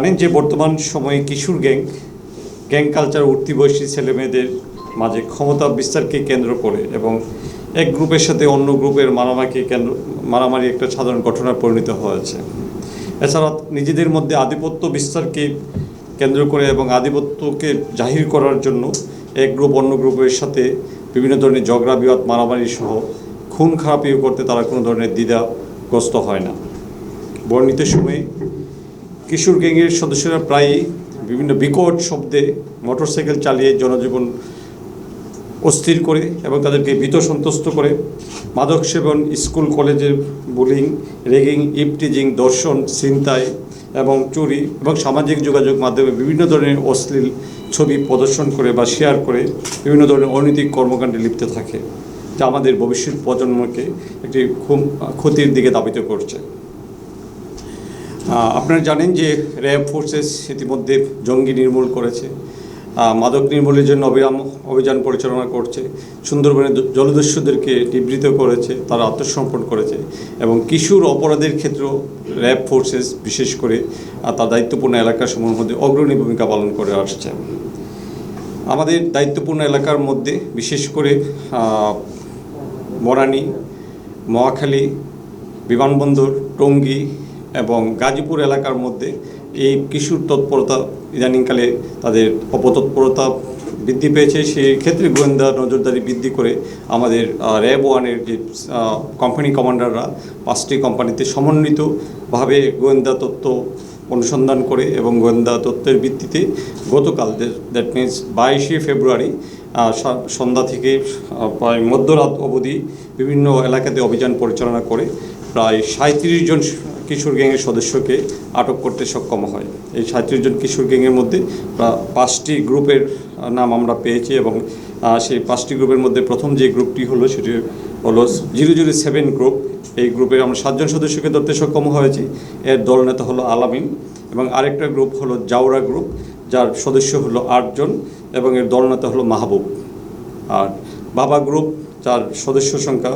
জানেন যে বর্তমান সময়ে কিশোর গ্যাং গ্যাং কালচার উঠতি বয়সী ছেলেমেয়েদের মাঝে ক্ষমতা বিস্তারকে কেন্দ্র করে এবং এক গ্রুপের সাথে অন্য গ্রুপের মারামারিকে কেন্দ্র, মারামারি একটা সাধারণ ঘটনায় পরিণত হয়েছে। এছাড়া নিজেদের মধ্যে আধিপত্য বিস্তারকে কেন্দ্র করে এবং আধিপত্যকে জাহির করার জন্য এক গ্রুপ অন্য গ্রুপের সাথে বিভিন্ন ধরনের ঝগড়া, বিবাদ, মারামারি সহ খুন, খারাপিও করতে তারা কোনো ধরনের দ্বিধাগ্রস্ত হয় না। বর্ণিত সময়ে কিশোর গ্যাংয়ের সদস্যরা প্রায়ই বিভিন্ন বিকট শব্দে মোটরসাইকেল চালিয়ে জনজীবন অস্থির করে এবং তাদেরকে ভীত সন্তুষ্ট করে। মাদক সেবন, স্কুল কলেজের বুলিং, রেগিং, ইপটিজিং দর্শন ছিনতাই এবং চুরি এবং সামাজিক যোগাযোগ মাধ্যমে বিভিন্ন ধরনের অশ্লীল ছবি প্রদর্শন করে বা শেয়ার করে বিভিন্ন ধরনের অনৈতিক কর্মকাণ্ডে লিপ্ত থাকে, যা আমাদের ভবিষ্যৎ প্রজন্মকে একটি খুব ক্ষতির দিকে ধাবিত করছে। আপনারা জানেন যে র্যাব ফোর্সেস ইতিমধ্যে জঙ্গি নির্মূল করেছে। মাদক নির্মূলের জন্য অবিরাম অভিযান পরিচালনা করছে। সুন্দরবনে দ- জলদস্যুদেরকে নিবৃত করেছে, তারা আত্মসমর্পণ করেছে এবং কিশোর অপরাধের ক্ষেত্রেও র্যাব ফোর্সেস বিশেষ করে তার দায়িত্বপূর্ণ এলাকাসমূহের মধ্যে অগ্রণী ভূমিকা পালন করে আসছে। আমাদের দায়িত্বপূর্ণ এলাকার মধ্যে বিশেষ করে মরানি, মহাখালী, বিমানবন্দর, টঙ্গী এবং গাজীপুর এলাকার মধ্যে এই কিশোর তৎপরতা ইদানিংকালে তাদের অপতৎপরতা বৃদ্ধি পেয়েছে। সেই ক্ষেত্রে গোয়েন্দা নজরদারি বৃদ্ধি করে আমাদের র্যাব ওয়ানের যে কোম্পানি কমান্ডাররা পাঁচটি কোম্পানিতে সমন্বিতভাবে গোয়েন্দা তথ্য অনুসন্ধান করে এবং গোয়েন্দা তথ্যের ভিত্তিতে গতকাল দ্যাট মিনস বাইশে ফেব্রুয়ারি সন্ধ্যা থেকে প্রায় মধ্যরাত অবধি বিভিন্ন এলাকাতে অভিযান পরিচালনা করে প্রায় সাঁত্রিশ জন কিশোর গ্যাংয়ের সদস্যকে আটক করতে সক্ষম হয়। এই সাঁত্রিশ জন কিশোর গ্যাংয়ের মধ্যে পাঁচটি গ্রুপের নাম আমরা পেয়েছি এবং সেই পাঁচটি গ্রুপের মধ্যে প্রথম যে গ্রুপটি হলো সেটি হলো জিরো জিরো সেভেন গ্রুপ। এই গ্রুপের আমরা সাতজন সদস্যকে ধরতে সক্ষম হয়েছি। এর দলনেতা হলো আলামিন এবং আরেকটা গ্রুপ হলো জাউরা গ্রুপ, যার সদস্য হলো আটজন এবং এর দলনেতা হলো মাহবুব। আর বাবা গ্রুপ, যার সদস্য সংখ্যা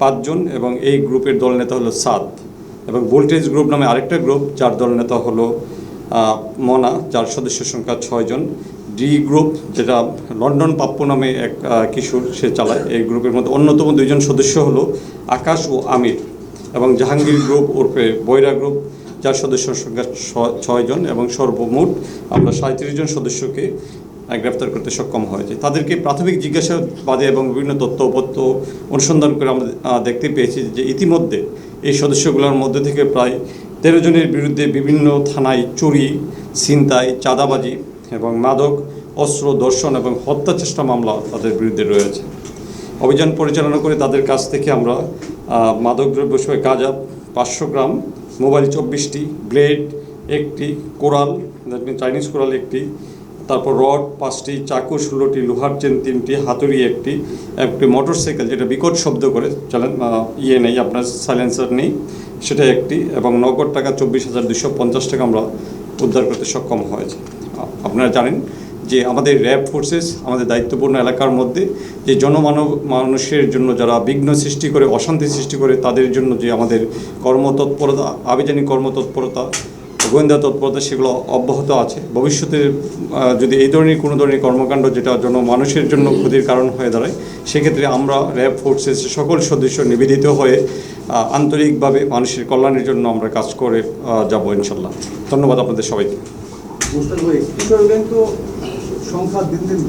পাঁচজন এবং এই গ্রুপের দলনেতা হলো সাত। এবং ভোল্টেজ গ্রুপ নামে আরেকটা গ্রুপ যার দলনেতা হলো মনা, যার সদস্য সংখ্যা ছয়জন ডি গ্রুপ যেটা লন্ডন পাপ্পু নামে এক কিশোর, সে চালায়। এই গ্রুপের মধ্যে অন্যতম দুইজন সদস্য হলো আকাশ ও আমির এবং জাহাঙ্গীর গ্রুপ ওরফে বৈরা গ্রুপ যার সদস্য সংখ্যা ছয়জন এবং সর্বমোট আমরা সাঁত্রিশ জন সদস্যকে গ্রেপ্তার করতে সক্ষম হয়েছে। তাদেরকে প্রাথমিক জিজ্ঞাসাবাদে এবং বিভিন্ন তথ্যপত্র অনুসন্ধান করে আমরা দেখতে পেয়েছি যে ইতিমধ্যে এই সদস্যগুলোর মধ্যে থেকে প্রায় তেরো জনের বিরুদ্ধে বিভিন্ন থানায় চুরি, ছিনতাই, চাঁদাবাজি এবং মাদক, অস্ত্র দর্শন এবং হত্যা চেষ্টা মামলা তাদের বিরুদ্ধে রয়েছে। অভিযান পরিচালনা করে তাদের কাছ থেকে আমরা মাদকদ্রব্য সহ গাঁজা পাঁচশো গ্রাম, মোবাইল চব্বিশটি, ব্লেড একটি, কোরাল চাইনিজ কোরাল একটি তারপর রড, পাঁচটি চাকু, ষোলোটি লোহার চেন, তিনটি হাতুড়ি, একটি একটি মোটরসাইকেল, যেটা বিকট শব্দ করে চালান ইয়ে নেই, আপনার সাইলেন্সার নেই সেটা একটি, এবং নগদ টাকা চব্বিশ হাজার দুশো পঞ্চাশ টাকা আমরা উদ্ধার করতে সক্ষম হয়েছে। আপনারা জানেন যে আমাদের র্যাব ফোর্সেস, আমাদের দায়িত্বপূর্ণ এলাকার মধ্যে যে জনমানব মানুষের জন্য যারা বিঘ্ন সৃষ্টি করে, অশান্তি সৃষ্টি করে, তাদের জন্য যে আমাদের কর্মতৎপরতা আবেদনিক কর্মতৎপরতা গোয়েন্দা তৎপরতা সেগুলো অব্যাহত আছে। ভবিষ্যতে যদি এই ধরনের কোনো ধরনের কর্মকাণ্ড যেটা জন্য মানুষের জন্য ক্ষতির কারণ হয়ে দাঁড়ায়, সেক্ষেত্রে আমরা র্যাব ফোর্সের সকল সদস্য নিবেদিত হয়ে আন্তরিকভাবে মানুষের কল্যাণের জন্য আমরা কাজ করে যাব ইনশাল্লাহ। ধন্যবাদ আপনাদের সবাইকে। সংখ্যা দিন দিন